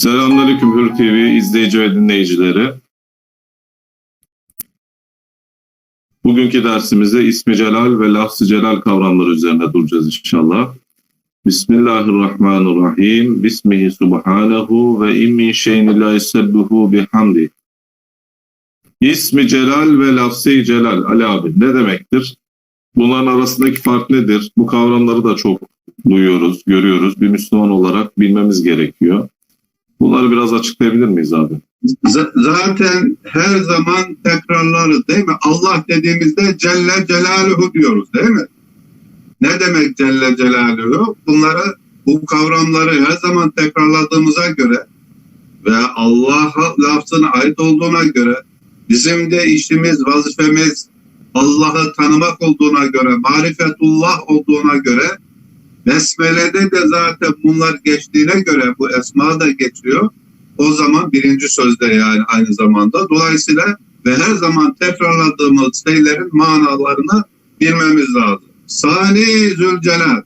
Selamünaleyküm Hür TV izleyici ve dinleyicileri. Bugünkü dersimizde ismi celal ve lafz-ı celal kavramları üzerine duracağız inşallah. Bismillahirrahmanirrahim. Bismihi subhanehu ve in min şeyin illa yusebbihu bihamdi. İsmi celal ve lafz-ı celal. Ali abi ne demektir? Bunların arasındaki fark nedir? Bu kavramları da çok duyuyoruz, görüyoruz. Bir Müslüman olarak bilmemiz gerekiyor. Bunları biraz açıklayabilir miyiz abi? Z- zaten her zaman tekrarlarız değil mi? Allah dediğimizde Celle Celaluhu diyoruz değil mi? Ne demek Celle Celaluhu? Bunları, bu kavramları her zaman tekrarladığımıza göre ve Allah'a lafzına ait olduğuna göre bizim de işimiz, vazifemiz Allah'ı tanımak olduğuna göre, marifetullah olduğuna göre Besmele'de de zaten bunlar geçtiğine göre bu esma da geçiyor. O zaman birinci sözde yani aynı zamanda. Dolayısıyla ve her zaman tekrarladığımız şeylerin manalarını bilmemiz lazım. Sani Zülcelal.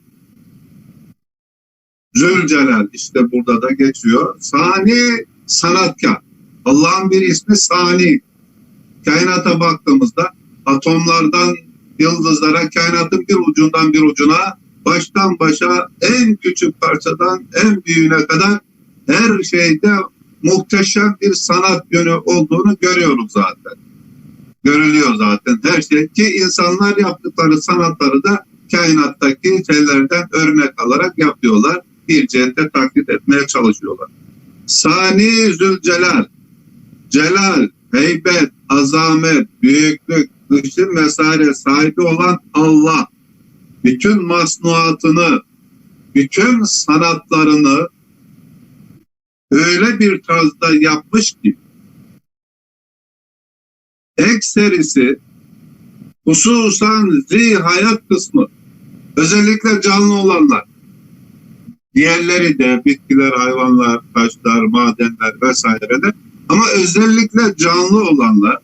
Zülcelal işte burada da geçiyor. Sani sanatkar. Allah'ın bir ismi Sani. Kainata baktığımızda atomlardan yıldızlara kainatın bir ucundan bir ucuna baştan başa en küçük parçadan en büyüğüne kadar her şeyde muhteşem bir sanat yönü olduğunu görüyoruz zaten. Görülüyor zaten her şey ki insanlar yaptıkları sanatları da kainattaki şeylerden örnek alarak yapıyorlar. Bir cihette taklit etmeye çalışıyorlar. Sani Zülcelal, Celal, heybet, azamet, büyüklük, ışın vesaire sahibi olan Allah bütün masnuatını, bütün sanatlarını öyle bir tarzda yapmış ki ekserisi hususan hayat kısmı özellikle canlı olanlar diğerleri de bitkiler, hayvanlar, taşlar, madenler vesaire de ama özellikle canlı olanlar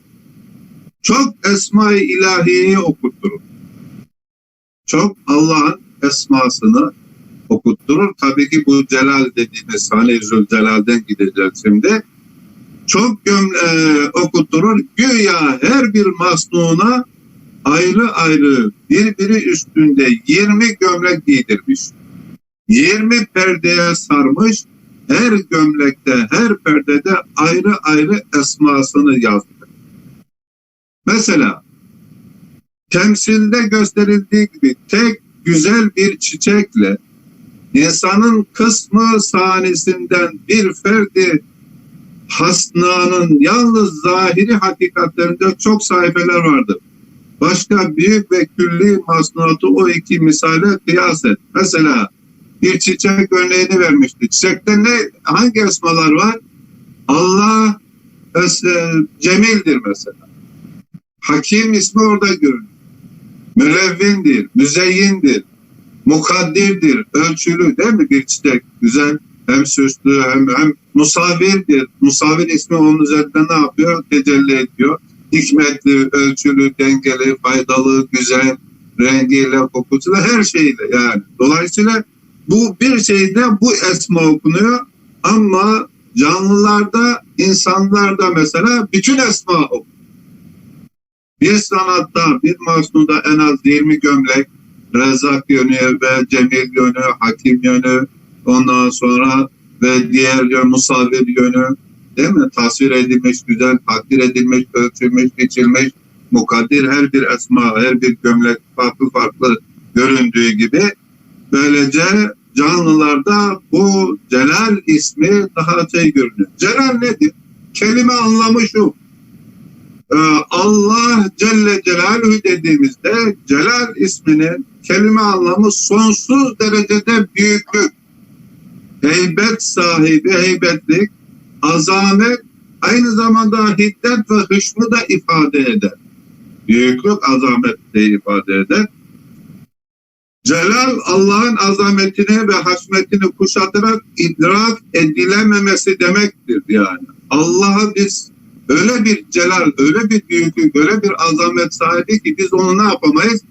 çok esma-i ilahiyeyi okutturur. Çok Allah'ın esmasını okutturur. Tabii ki bu Celal dediğimiz Sani Zülcelal'den gideceğiz şimdi. Çok gömle, okutturur. Güya her bir masnuna ayrı ayrı birbiri üstünde 20 gömlek giydirmiş. 20 perdeye sarmış. Her gömlekte, her perdede ayrı ayrı esmasını yazdı. Mesela temsilde gösterildiği gibi tek güzel bir çiçekle insanın kısmı sahnesinden bir ferdi hasnanın yalnız zahiri hakikatlerinde çok sayfeler vardır. Başka büyük ve külli masnuatı o iki misale kıyas et. Mesela bir çiçek örneğini vermişti. Çiçekte ne hangi esmalar var? Allah Cemil'dir mesela. Hakim ismi orada görünür. Mülevvindir, müzeyyindir, mukaddirdir, ölçülü değil mi bir çiçek? Güzel, hem süslü hem, hem musavirdir. Musavir ismi onun üzerinde ne yapıyor? Tecelli ediyor. Hikmetli, ölçülü, dengeli, faydalı, güzel, rengiyle, kokusuyla, her şeyle yani. Dolayısıyla bu bir şeyde bu esma okunuyor ama canlılarda, insanlarda mesela bütün esma okunuyor. Bir sanatta, bir masnuda en az 20 gömlek, rezak yönü ve cemil yönü, hakim yönü, ondan sonra ve diğer yön, musavir yönü, değil mi? Tasvir edilmiş, güzel, takdir edilmiş, ölçülmüş, biçilmiş, mukaddir her bir esma, her bir gömlek farklı farklı göründüğü gibi böylece canlılarda bu Celal ismi daha şey görünüyor. Celal nedir? Kelime anlamı şu. Ee, Allah Celle Celaluhu dediğimizde Celal isminin kelime anlamı sonsuz derecede büyüklük, heybet sahibi, heybetlik, azamet, aynı zamanda hiddet ve hışmı da ifade eder. Büyüklük, azamet de ifade eder. Celal Allah'ın azametini ve haşmetini kuşatarak idrak edilememesi demektir yani. Allah'ı biz öyle bir celal, öyle bir büyüklük, öyle bir azamet sahibi ki biz onu ne yapamayız?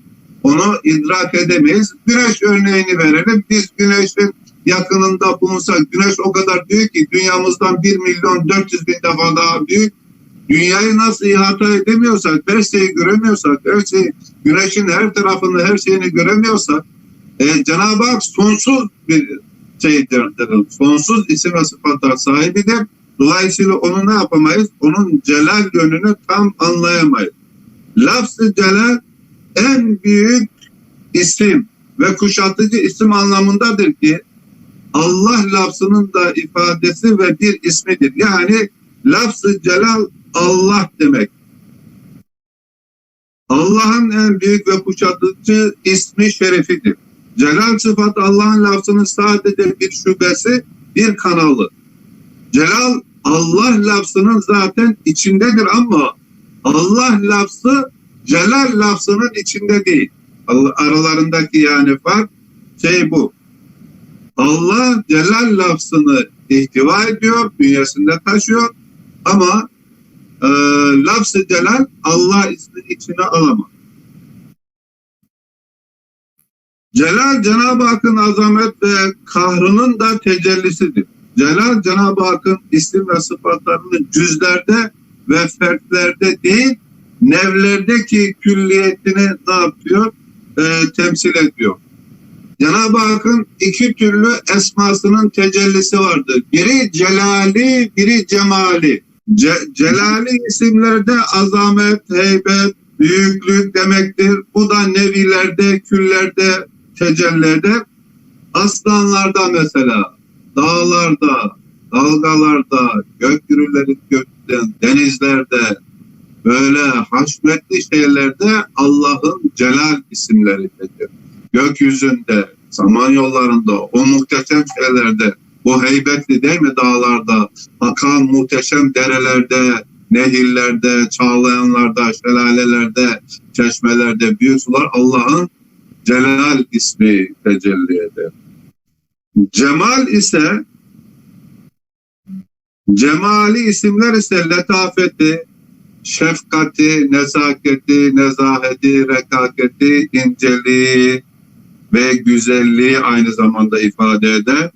Onu idrak edemeyiz. Güneş örneğini verelim. Biz güneşin yakınında bulunsak güneş o kadar büyük ki dünyamızdan 1 milyon 400 bin defa daha büyük. Dünyayı nasıl ihata edemiyorsak, her şeyi göremiyorsak, her şeyi, güneşin her tarafını, her şeyini göremiyorsak, e, Cenab-ı Hak sonsuz bir şeydir, sonsuz isim ve sıfatlar sahibidir. Dolayısıyla onu ne yapamayız? Onun celal yönünü tam anlayamayız. Lafz-ı celal en büyük isim ve kuşatıcı isim anlamındadır ki Allah lafzının da ifadesi ve bir ismidir. Yani lafz-ı celal Allah demek. Allah'ın en büyük ve kuşatıcı ismi şerefidir. Celal sıfat Allah'ın lafzının sadece bir şubesi, bir kanalı. Celal Allah lafzının zaten içindedir ama Allah lafzı celal lafzının içinde değil. Aralarındaki yani fark şey bu. Allah celal lafzını ihtiva ediyor, bünyesinde taşıyor ama e, lafz-ı celal Allah ismini içine alamaz. Celal Cenab-ı Hakk'ın azamet ve kahrının da tecellisidir. Celal Cenab-ı Hakk'ın isim ve sıfatlarının cüzlerde ve fertlerde değil, nevlerdeki külliyetini ne yapıyor? E, temsil ediyor. Cenab-ı Hakk'ın iki türlü esmasının tecellisi vardır. Biri celali, biri cemali. Ce celali isimlerde azamet, heybet, büyüklük demektir. Bu da nevilerde, küllerde, tecellerde. Aslanlarda mesela, dağlarda, dalgalarda, gök gürülleri gökten, denizlerde, böyle haşmetli şeylerde Allah'ın celal isimleridir. Gökyüzünde, samanyollarında, o muhteşem şeylerde, bu heybetli değil mi dağlarda, akan muhteşem derelerde, nehirlerde, çağlayanlarda, şelalelerde, çeşmelerde büyük sular Allah'ın Celal ismi tecelli eder. Cemal ise Cemali isimler ise letafeti, şefkati, nezaketi, nezaheti, rekaketi, inceliği ve güzelliği aynı zamanda ifade eder.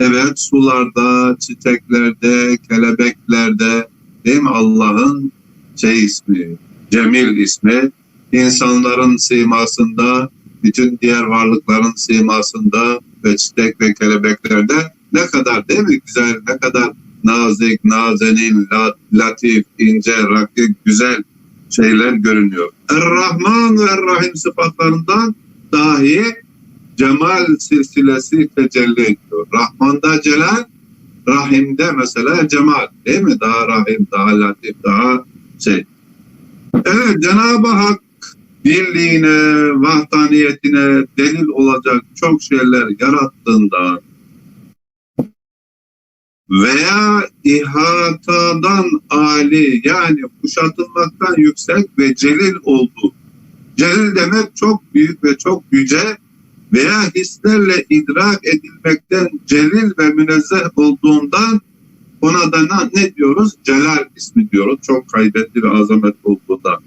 Evet sularda, çiçeklerde, kelebeklerde değil mi Allah'ın şey ismi, Cemil ismi, insanların simasında, bütün diğer varlıkların simasında ve çiçek ve kelebeklerde ne kadar değil mi güzel, ne kadar nazik, nazenin, latif, ince, rakik, güzel şeyler görünüyor. Er-Rahman ve Er-Rahim sıfatlarından dahi cemal silsilesi tecelli ediyor. Rahman'da celal, Rahim'de mesela cemal değil mi? Daha rahim, daha latif, daha şey. Evet Cenab-ı Hak birliğine, vahdaniyetine delil olacak çok şeyler yarattığında veya ihatadan ali yani kuşatılmaktan yüksek ve celil olduğu. Celil demek çok büyük ve çok yüce veya hislerle idrak edilmekten celil ve münezzeh olduğundan ona da ne diyoruz? Celal ismi diyoruz. Çok kaybetli ve azamet olduğundan.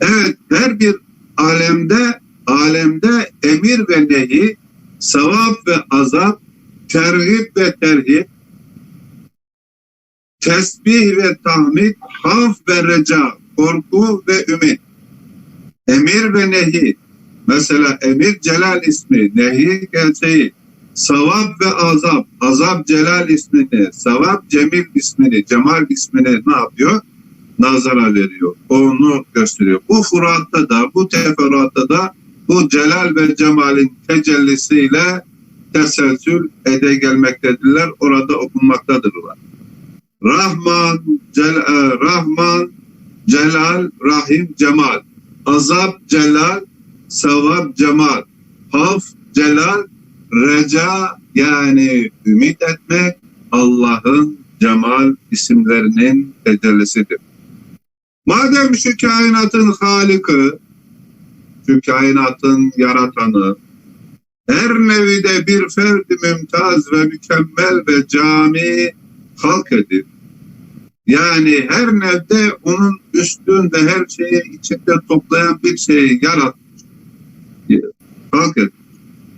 Evet her bir alemde alemde emir ve nehi, sevap ve azap, terhip ve terhip, tesbih ve tahmid, haf ve reca, korku ve ümit. Emir ve nehi. Mesela emir celal ismi, nehi gerçeği. Savab ve azap, azap celal ismini, savab cemil ismini, cemal ismini ne yapıyor? Nazara veriyor. Onu gösteriyor. Bu furatta da, bu teferruatta da bu celal ve cemalin tecellisiyle teselsül ede gelmektedirler. Orada okunmaktadırlar. Rahman, Cel e, Rahman, Celal, Rahim, Cemal. Azap, Celal, Sevap, Cemal. Haf, Celal, Reca yani ümit etmek Allah'ın Cemal isimlerinin tecellisidir. Madem şu kainatın halikı, şu kainatın yaratanı, her nevide bir ferdi mümtaz ve mükemmel ve cami halk edip yani her nevde onun üstün ve her şeyi içinde toplayan bir şeyi yaratmış. Halk edip.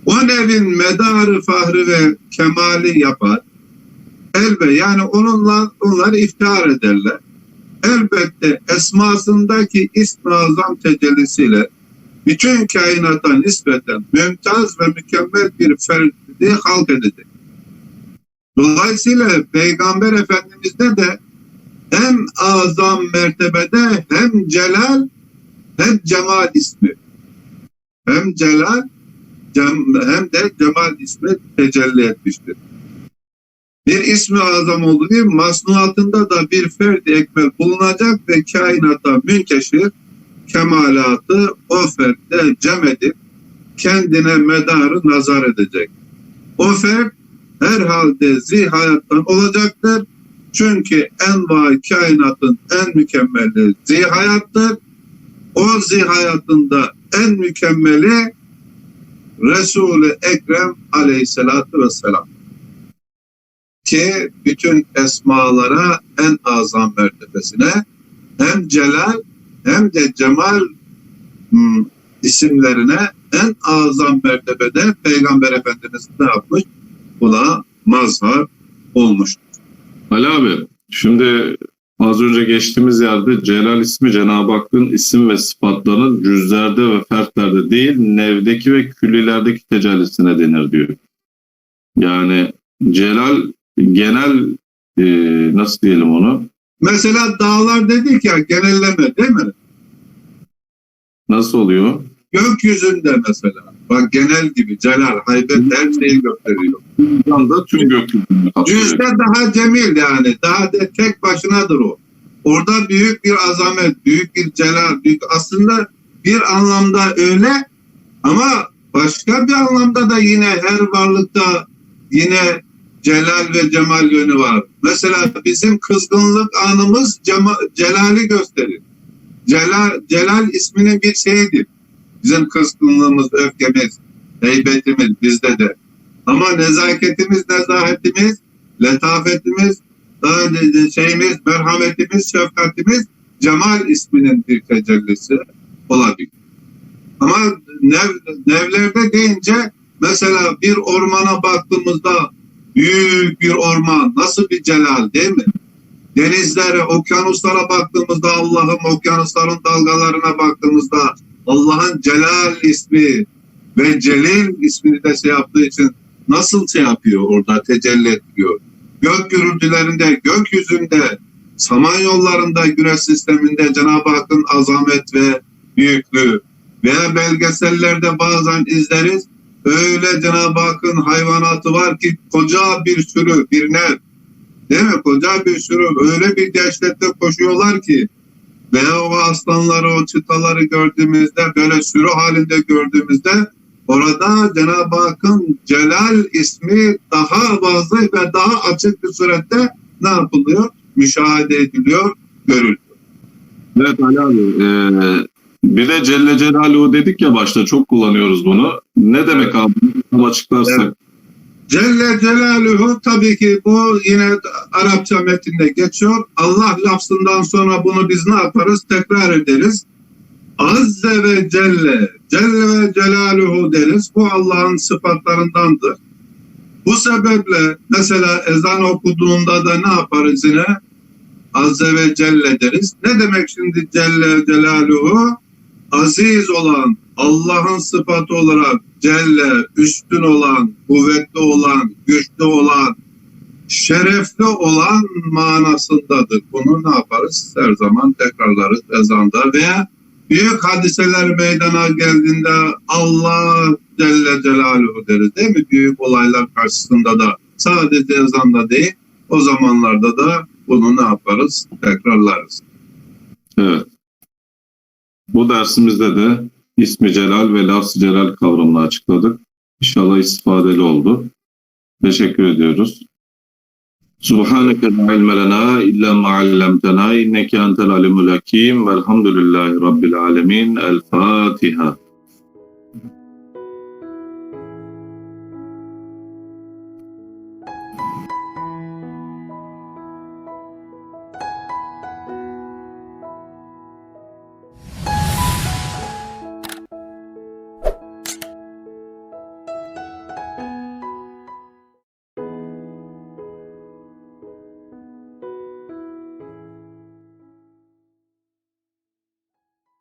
o nevin medarı fahrı ve kemali yapar. Elbe yani onunla onları iftihar ederler. Elbette esmasındaki ismi azam tecellisiyle bütün kainata nispeten mümtaz ve mükemmel bir ferdi halk edecek. Dolayısıyla Peygamber Efendimiz'de de hem azam mertebede hem celal hem cemal ismi. Hem celal hem de cemal ismi tecelli etmiştir. Bir ismi azam olduğu masnuatında da bir ferdi ekmel bulunacak ve kainata münteşir kemalatı o fertte cem edip kendine medarı nazar edecek. O fert herhalde zihayattan olacaktır. Çünkü enva kainatın en mükemmeli zihayattır. O zihayatında en mükemmeli Resul-i Ekrem aleyhissalatü vesselam. Ki bütün esmalara en azam mertebesine hem celal hem de cemal hmm, isimlerine en azam mertebede Peygamber Efendimiz ne yapmış? Buna mazhar olmuş. Ali abi şimdi az önce geçtiğimiz yerde Celal ismi Cenab-ı Hakk'ın isim ve sıfatlarının cüzlerde ve fertlerde değil nevdeki ve küllilerdeki tecellisine denir diyor. Yani Celal genel e, nasıl diyelim onu Mesela dağlar dedik ya genelleme değil mi? nasıl oluyor? Gökyüzünde mesela. Bak genel gibi celal, haybet her şeyi gösteriyor. Bir anda tüm kapsıyor. Cüzde daha cemil yani. Daha de tek başınadır o. Orada büyük bir azamet, büyük bir celal, büyük aslında bir anlamda öyle ama başka bir anlamda da yine her varlıkta yine celal ve cemal yönü var. Mesela bizim kızgınlık anımız cema- celali gösterir. Celal, celal isminin bir şeyidir. Bizim kızgınlığımız, öfkemiz, heybetimiz bizde de. Ama nezaketimiz, nezahetimiz, letafetimiz, şeyimiz, merhametimiz, şefkatimiz Cemal isminin bir tecellisi olabilir. Ama nev, nevlerde deyince mesela bir ormana baktığımızda büyük bir orman nasıl bir celal değil mi? Denizlere, okyanuslara baktığımızda Allah'ın okyanusların dalgalarına baktığımızda Allah'ın Celal ismi ve Celil ismini de şey yaptığı için nasıl şey yapıyor orada tecelli ediyor. Gök gürültülerinde, gökyüzünde, samanyollarında, güneş sisteminde Cenab-ı Hakk'ın azamet ve büyüklüğü veya belgesellerde bazen izleriz. Öyle Cenab-ı Hakk'ın hayvanatı var ki koca bir sürü, bir nev. Değil mi? Koca bir sürü öyle bir dehşette koşuyorlar ki veya o aslanları, o çıtaları gördüğümüzde, böyle sürü halinde gördüğümüzde orada Cenab-ı Hakk'ın Celal ismi daha fazla ve daha açık bir surette ne yapılıyor? Müşahede ediliyor, görülüyor. Evet Ali abi. e, bir de Celle Celaluhu dedik ya başta çok kullanıyoruz bunu. Ne demek abi? Tam açıklarsak. Evet. Celle Celaluhu tabii ki bu yine Arapça metinde geçiyor. Allah lafzından sonra bunu biz ne yaparız? Tekrar ederiz. Azze ve Celle, Celle ve Celaluhu deriz. Bu Allah'ın sıfatlarındandır. Bu sebeple mesela ezan okuduğunda da ne yaparız yine? Azze ve Celle deriz. Ne demek şimdi Celle Celaluhu? Aziz olan, Allah'ın sıfatı olarak Celle, üstün olan, kuvvetli olan, güçlü olan, şerefli olan manasındadır. Bunu ne yaparız? Her zaman tekrarlarız ezanda veya büyük hadiseler meydana geldiğinde Allah Celle Celaluhu deriz değil mi? Büyük olaylar karşısında da sadece ezanda değil o zamanlarda da bunu ne yaparız? Tekrarlarız. Evet. Bu dersimizde de ismi celal ve lafz celal kavramını açıkladık. İnşallah istifadeli oldu. Teşekkür ediyoruz. Subhaneke la ilme lena illa ma allamtena inneke entel alimul hakim velhamdülillahi rabbil alemin. El Fatiha.